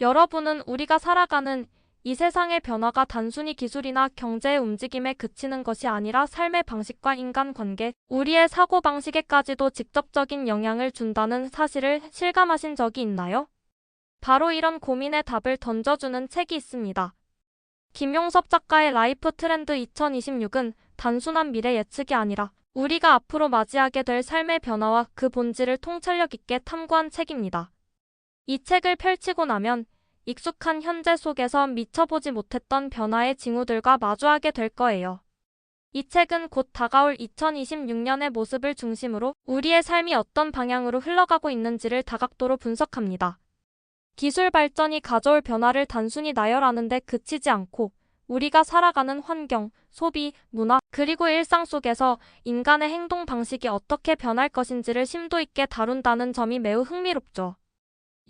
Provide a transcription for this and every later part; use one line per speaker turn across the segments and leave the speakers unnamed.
여러분은 우리가 살아가는 이 세상의 변화가 단순히 기술이나 경제의 움직임에 그치는 것이 아니라 삶의 방식과 인간관계, 우리의 사고방식에까지도 직접적인 영향을 준다는 사실을 실감하신 적이 있나요? 바로 이런 고민의 답을 던져주는 책이 있습니다. 김용섭 작가의 라이프 트렌드 2026은 단순한 미래 예측이 아니라 우리가 앞으로 맞이하게 될 삶의 변화와 그 본질을 통찰력 있게 탐구한 책입니다. 이 책을 펼치고 나면 익숙한 현재 속에서 미쳐보지 못했던 변화의 징후들과 마주하게 될 거예요. 이 책은 곧 다가올 2026년의 모습을 중심으로 우리의 삶이 어떤 방향으로 흘러가고 있는지를 다각도로 분석합니다. 기술 발전이 가져올 변화를 단순히 나열하는데 그치지 않고 우리가 살아가는 환경, 소비, 문화, 그리고 일상 속에서 인간의 행동 방식이 어떻게 변할 것인지를 심도 있게 다룬다는 점이 매우 흥미롭죠.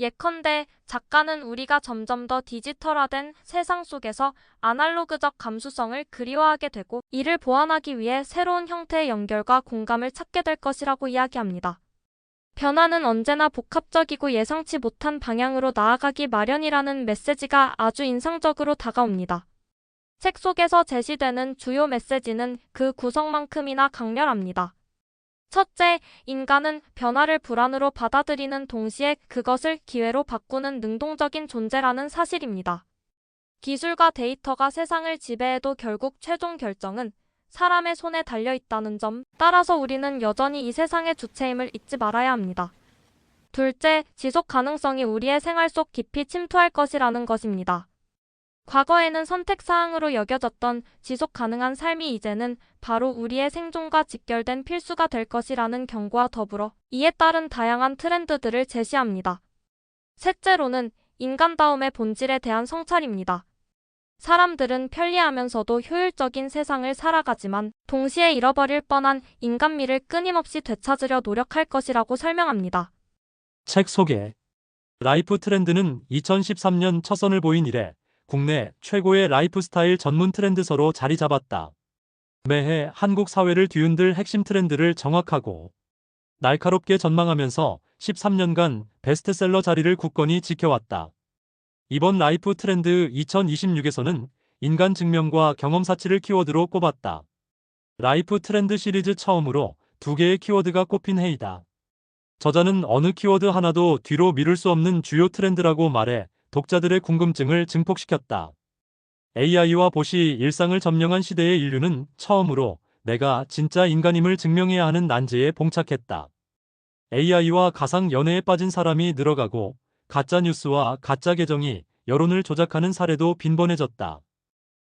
예컨대 작가는 우리가 점점 더 디지털화된 세상 속에서 아날로그적 감수성을 그리워하게 되고 이를 보완하기 위해 새로운 형태의 연결과 공감을 찾게 될 것이라고 이야기합니다. 변화는 언제나 복합적이고 예상치 못한 방향으로 나아가기 마련이라는 메시지가 아주 인상적으로 다가옵니다. 책 속에서 제시되는 주요 메시지는 그 구성만큼이나 강렬합니다. 첫째, 인간은 변화를 불안으로 받아들이는 동시에 그것을 기회로 바꾸는 능동적인 존재라는 사실입니다. 기술과 데이터가 세상을 지배해도 결국 최종 결정은 사람의 손에 달려 있다는 점, 따라서 우리는 여전히 이 세상의 주체임을 잊지 말아야 합니다. 둘째, 지속 가능성이 우리의 생활 속 깊이 침투할 것이라는 것입니다. 과거에는 선택사항으로 여겨졌던 지속 가능한 삶이 이제는 바로 우리의 생존과 직결된 필수가 될 것이라는 경고와 더불어 이에 따른 다양한 트렌드들을 제시합니다. 셋째로는 인간다움의 본질에 대한 성찰입니다. 사람들은 편리하면서도 효율적인 세상을 살아가지만 동시에 잃어버릴 뻔한 인간미를 끊임없이 되찾으려 노력할 것이라고 설명합니다.
책 소개. 라이프 트렌드는 2013년 첫 선을 보인 이래 국내 최고의 라이프 스타일 전문 트렌드서로 자리 잡았다. 매해 한국 사회를 뒤흔들 핵심 트렌드를 정확하고 날카롭게 전망하면서 13년간 베스트셀러 자리를 굳건히 지켜왔다. 이번 라이프 트렌드 2026에서는 인간 증명과 경험 사치를 키워드로 꼽았다. 라이프 트렌드 시리즈 처음으로 두 개의 키워드가 꼽힌 해이다. 저자는 어느 키워드 하나도 뒤로 미룰 수 없는 주요 트렌드라고 말해 독자들의 궁금증을 증폭시켰다. AI와 봇이 일상을 점령한 시대의 인류는 처음으로 내가 진짜 인간임을 증명해야 하는 난제에 봉착했다. AI와 가상 연애에 빠진 사람이 늘어가고 가짜 뉴스와 가짜 계정이 여론을 조작하는 사례도 빈번해졌다.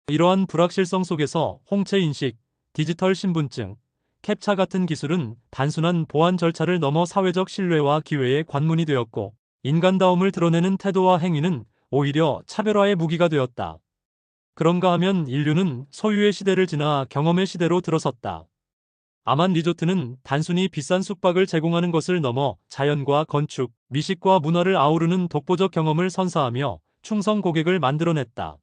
이러한 불확실성 속에서 홍채 인식, 디지털 신분증, 캡차 같은 기술은 단순한 보안 절차를 넘어 사회적 신뢰와 기회의 관문이 되었고 인간다움을 드러내는 태도와 행위는 오히려 차별화의 무기가 되었다. 그런가 하면 인류는 소유의 시대를 지나 경험의 시대로 들어섰다. 아만 리조트는 단순히 비싼 숙박을 제공하는 것을 넘어 자연과 건축, 미식과 문화를 아우르는 독보적 경험을 선사하며 충성 고객을 만들어냈다.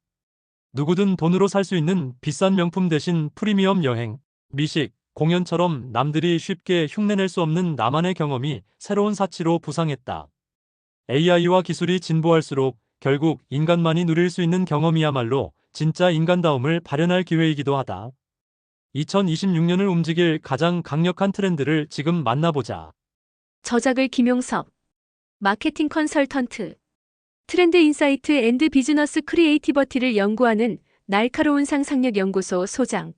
누구든 돈으로 살 수 있는 비싼 명품 대신 프리미엄 여행, 미식, 공연처럼 남들이 쉽게 흉내낼 수 없는 나만의 경험이 새로운 사치로 부상했다. AI와 기술이 진보할수록 결국 인간만이 누릴 수 있는 경험이야말로 진짜 인간다움을 발현할 기회이기도 하다. 2026년을 움직일 가장 강력한 트렌드를 지금 만나보자.
저작을 김용섭. 마케팅 컨설턴트. 트렌드 인사이트 앤드 비즈너스 크리에이티버티를 연구하는 날카로운 상상력 연구소 소장.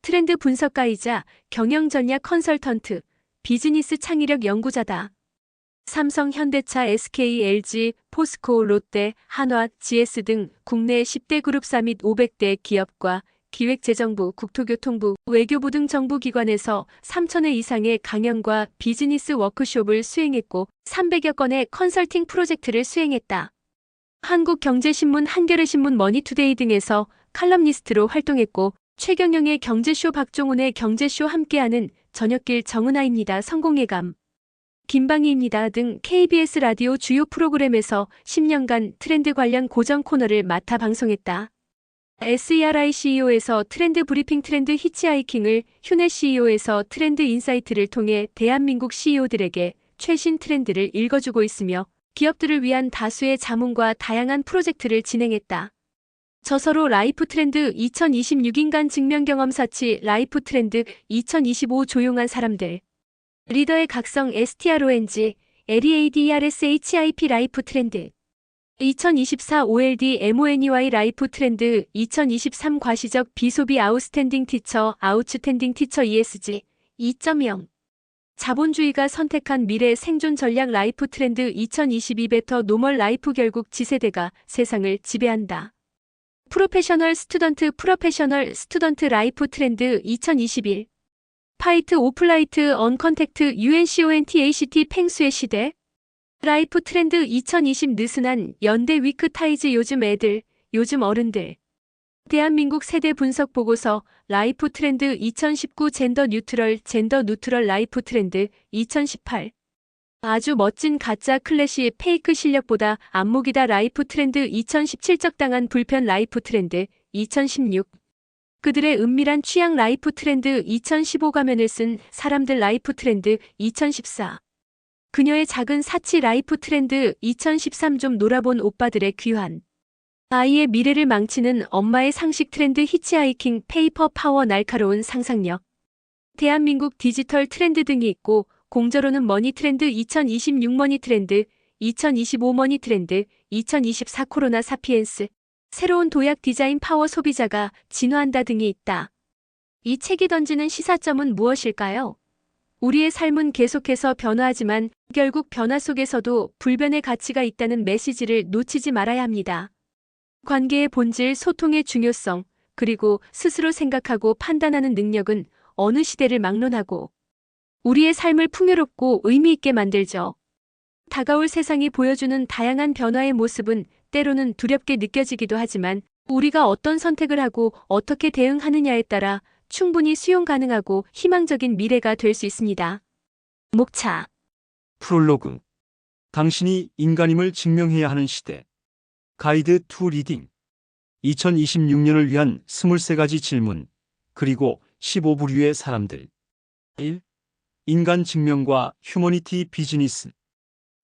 트렌드 분석가이자 경영 전략 컨설턴트, 비즈니스 창의력 연구자다. 삼성, 현대차, SK, LG, 포스코, 롯데, 한화, GS 등 국내 10대 그룹사 및 500대 기업과 기획재정부, 국토교통부, 외교부 등 정부기관에서 3천회 이상의 강연과 비즈니스 워크숍을 수행했고 300여 건의 컨설팅 프로젝트를 수행했다. 한국경제신문, 한겨레신문, 머니투데이 등에서 칼럼니스트로 활동했고 최경영의 경제쇼, 박종훈의 경제쇼 함께하는 저녁길 정은아입니다. 성공예감. 김방희입니다. 등 KBS 라디오 주요 프로그램에서 10년간 트렌드 관련 고정 코너를 맡아 방송했다. SERI CEO에서 트렌드 브리핑 트렌드 히치하이킹을 휴네 CEO에서 트렌드 인사이트를 통해 대한민국 CEO들에게 최신 트렌드를 읽어주고 있으며 기업들을 위한 다수의 자문과 다양한 프로젝트를 진행했다. 저서로 라이프 트렌드 2026 인간 증명 경험 사치 라이프 트렌드 2025 조용한 사람들 리더의 각성 STRONG LEADRSHIP 라이프 트렌드. 2024 OLD MONEY 라이프 트렌드 2023 과시적 비소비 아웃스탠딩 티처 아웃스탠딩 티처 ESG 2.0 자본주의가 선택한 미래 생존 전략 라이프 트렌드 2022 베터 노멀 라이프 결국 지세대가 세상을 지배한다. 프로페셔널 스튜던트 프로페셔널 스튜던트 라이프 트렌드 2021 파이트 오플라이트 언컨택트 UNCONTACT 팽수의 시대. 라이프 트렌드 2020 느슨한 연대 위크 타이즈 요즘 애들 요즘 어른들. 대한민국 세대 분석 보고서 라이프 트렌드 2019 젠더 뉴트럴 젠더 뉴트럴 라이프 트렌드 2018 아주 멋진 가짜 클래시 페이크 실력보다 안목이다 라이프 트렌드 2017 적당한 불편 라이프 트렌드 2016 그들의 은밀한 취향 라이프 트렌드 2015 가면을 쓴 사람들 라이프 트렌드 2014 그녀의 작은 사치 라이프 트렌드 2013 좀 놀아본 오빠들의 귀환. 아이의 미래를 망치는 엄마의 상식 트렌드 히치하이킹 페이퍼 파워 날카로운 상상력. 대한민국 디지털 트렌드 등이 있고 공저로는 머니 트렌드 2026 머니 트렌드 2025 머니 트렌드 2024 코로나 사피엔스 새로운 도약 디자인 파워 소비자가 진화한다 등이 있다. 이 책이 던지는 시사점은 무엇일까요? 우리의 삶은 계속해서 변화하지만 결국 변화 속에서도 불변의 가치가 있다는 메시지를 놓치지 말아야 합니다. 관계의 본질, 소통의 중요성, 그리고 스스로 생각하고 판단하는 능력은 어느 시대를 막론하고 우리의 삶을 풍요롭고 의미 있게 만들죠. 다가올 세상이 보여주는 다양한 변화의 모습은 때로는 두렵게 느껴지기도 하지만 우리가 어떤 선택을 하고 어떻게 대응하느냐에 따라 충분히 수용 가능하고 희망적인 미래가 될 수 있습니다. 목차
프롤로그. 당신이 인간임을 증명해야 하는 시대. 가이드 투 리딩. 2026년을 위한 23가지 질문. 그리고 15부류의 사람들. 1. 인간 증명과 휴머니티 비즈니스.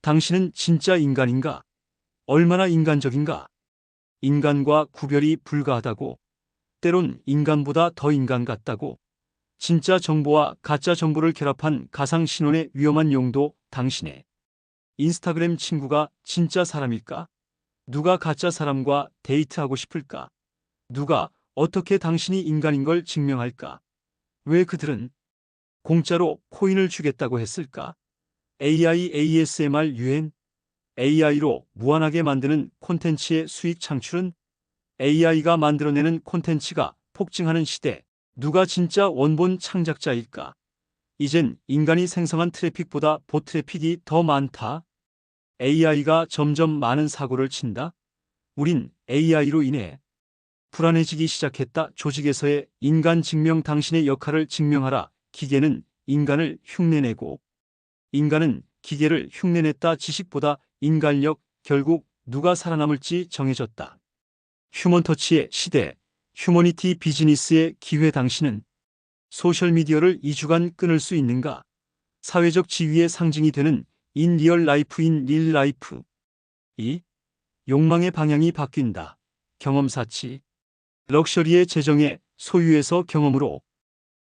당신은 진짜 인간인가? 얼마나 인간적인가? 인간과 구별이 불가하다고. 때론 인간보다 더 인간 같다고. 진짜 정보와 가짜 정보를 결합한 가상 신혼의 위험한 용도 당신의 인스타그램 친구가 진짜 사람일까? 누가 가짜 사람과 데이트하고 싶을까? 누가 어떻게 당신이 인간인 걸 증명할까? 왜 그들은 공짜로 코인을 주겠다고 했을까? AI ASMR 유행 AI로 무한하게 만드는 콘텐츠의 수익 창출은 AI가 만들어내는 콘텐츠가 폭증하는 시대 누가 진짜 원본 창작자일까? 이젠 인간이 생성한 트래픽보다 보 트래픽이 더 많다. AI가 점점 많은 사고를 친다. 우린 AI로 인해 불안해지기 시작했다. 조직에서의 인간 증명 당신의 역할을 증명하라. 기계는 인간을 흉내내고 인간은 기계를 흉내냈다. 지식보다 인간력 결국 누가 살아남을지 정해졌다. 휴먼터치의 시대 휴머니티 비즈니스의 기회 당신은 소셜미디어를 2주간 끊을 수 있는가? 사회적 지위의 상징이 되는 인 리얼 라이프 인 릴 라이프. 2. 욕망의 방향이 바뀐다. 경험 사치. 럭셔리의 재정의 소유에서 경험으로.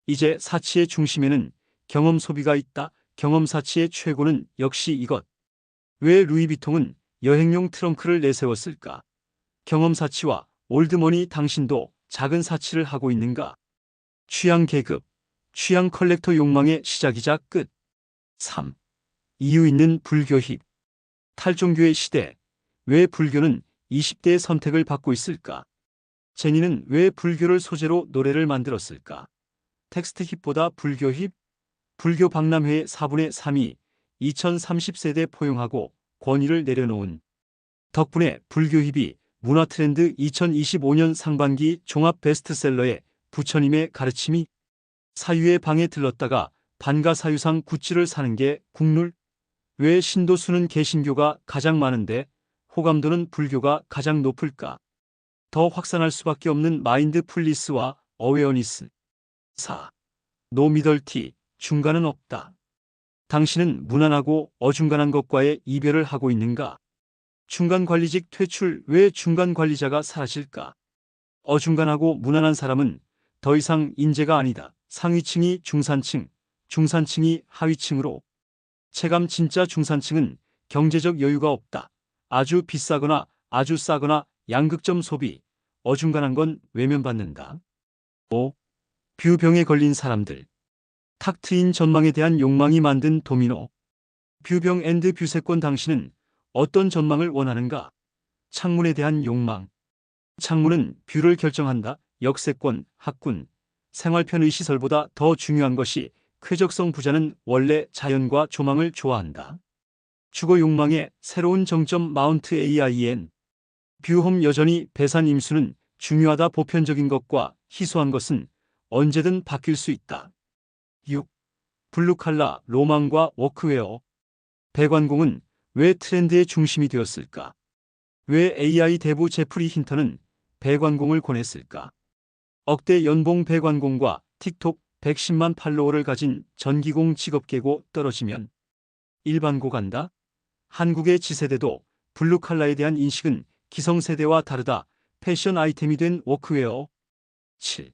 이제 사치의 중심에는 경험 소비가 있다. 경험 사치의 최고는 역시 이것. 왜 루이비통은 여행용 트렁크를 내세웠을까? 경험 사치와 올드머니 당신도 작은 사치를 하고 있는가? 취향 계급, 취향 컬렉터 욕망의 시작이자 끝. 3. 이유 있는 불교 힙. 탈종교의 시대. 왜 불교는 20대의 선택을 받고 있을까? 제니는 왜 불교를 소재로 노래를 만들었을까? 텍스트 힙보다 불교 힙? 불교 박람회의 4분의 3이 2030세대 포용하고 권위를 내려놓은 덕분에 불교 힙이 문화 트렌드 2025년 상반기 종합 베스트셀러에 부처님의 가르침이 사유의 방에 들렀다가 반가 사유상 굿즈를 사는 게 국룰? 왜 신도수는 개신교가 가장 많은데 호감도는 불교가 가장 높을까? 더 확산할 수밖에 없는 마인드 풀리스와 어웨어니스. 4. 노미덜티, 중간은 없다. 당신은 무난하고 어중간한 것과의 이별을 하고 있는가? 중간 관리직 퇴출 왜 중간 관리자가 사라질까? 어중간하고 무난한 사람은 더 이상 인재가 아니다. 상위층이 중산층, 중산층이 하위층으로. 체감 진짜 중산층은 경제적 여유가 없다. 아주 비싸거나 아주 싸거나 양극점 소비, 어중간한 건 외면받는다. 5. 뷰병에 걸린 사람들. 탁 트인 전망에 대한 욕망이 만든 도미노. 뷰병 앤드 뷰세권 당신은 어떤 전망을 원하는가? 창문에 대한 욕망. 창문은 뷰를 결정한다. 역세권, 학군, 생활 편의 시설보다 더 중요한 것이 쾌적성 부자는 원래 자연과 조망을 좋아한다. 주거 욕망의 새로운 정점 마운트 AIN. 뷰홈 여전히 배산 임수는 중요하다 보편적인 것과 희소한 것은 언제든 바뀔 수 있다. 6. 블루칼라 로망과 워크웨어. 배관공은 왜 트렌드의 중심이 되었을까? 왜 AI 대부 제프리 힌터는 배관공을 권했을까? 억대 연봉 배관공과 틱톡 110만 팔로워를 가진 전기공 직업계고 떨어지면 일반고 간다? 한국의 지세대도 블루칼라에 대한 인식은 기성세대와 다르다. 패션 아이템이 된 워크웨어. 7.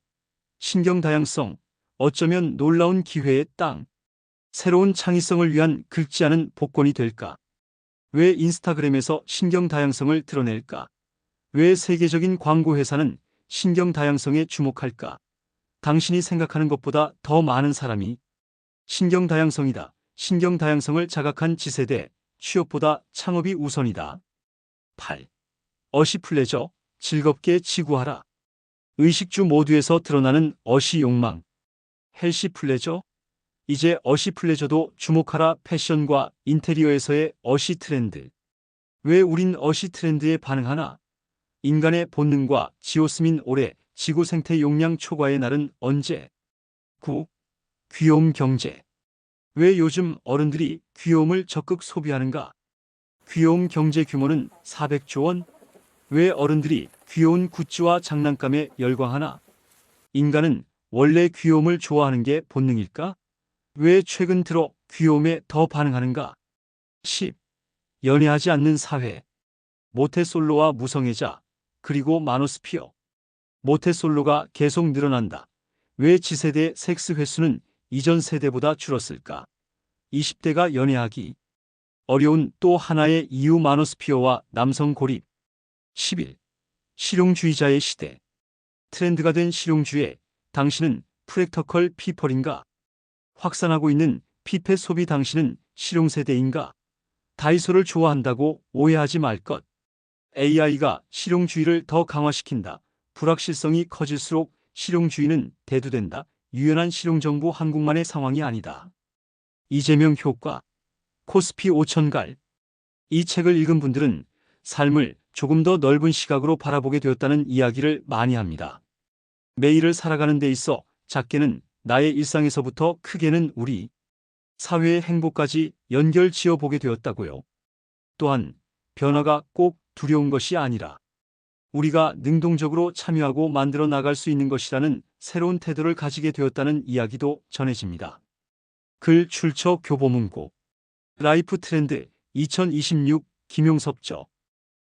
신경 다양성. 어쩌면 놀라운 기회의 땅. 새로운 창의성을 위한 긁지 않은 복권이 될까? 왜 인스타그램에서 신경 다양성을 드러낼까? 왜 세계적인 광고 회사는 신경 다양성에 주목할까? 당신이 생각하는 것보다 더 많은 사람이 신경 다양성이다. 신경 다양성을 자각한 지세대, 취업보다 창업이 우선이다. 8. 어시 플레저, 즐겁게 지구하라. 의식주 모두에서 드러나는 어시 욕망. 헬시 플레저? 이제 어시 플레저도 주목하라 패션과 인테리어에서의 어시 트렌드. 왜 우린 어시 트렌드에 반응하나? 인간의 본능과 지오스민 올해 지구 생태 용량 초과의 날은 언제? 9. 귀여움 경제. 왜 요즘 어른들이 귀여움을 적극 소비하는가? 귀여움 경제 규모는 400조 원? 왜 어른들이 귀여운 굿즈와 장난감에 열광하나? 인간은 원래 귀여움을 좋아하는 게 본능일까? 왜 최근 들어 귀여움에 더 반응하는가? 10. 연애하지 않는 사회. 모태솔로와 무성애자, 그리고 마노스피어. 모태솔로가 계속 늘어난다. 왜 지세대 섹스 횟수는 이전 세대보다 줄었을까? 20대가 연애하기. 어려운 또 하나의 이유 마노스피어와 남성 고립. 11. 실용주의자의 시대. 트렌드가 된 실용주의. 당신은 프랙터컬 피펄인가? 확산하고 있는 피펫 소비 당신은 실용세대인가? 다이소를 좋아한다고 오해하지 말 것. AI가 실용주의를 더 강화시킨다. 불확실성이 커질수록 실용주의는 대두된다. 유연한 실용정보 한국만의 상황이 아니다. 이재명 효과. 코스피 5천갈. 이 책을 읽은 분들은 삶을 조금 더 넓은 시각으로 바라보게 되었다는 이야기를 많이 합니다. 매일을 살아가는 데 있어 작게는 나의 일상에서부터 크게는 우리 사회의 행복까지 연결 지어 보게 되었다고요. 또한 변화가 꼭 두려운 것이 아니라 우리가 능동적으로 참여하고 만들어 나갈 수 있는 것이라는 새로운 태도를 가지게 되었다는 이야기도 전해집니다. 글 출처 교보문고 라이프 트렌드 2026 김용섭 저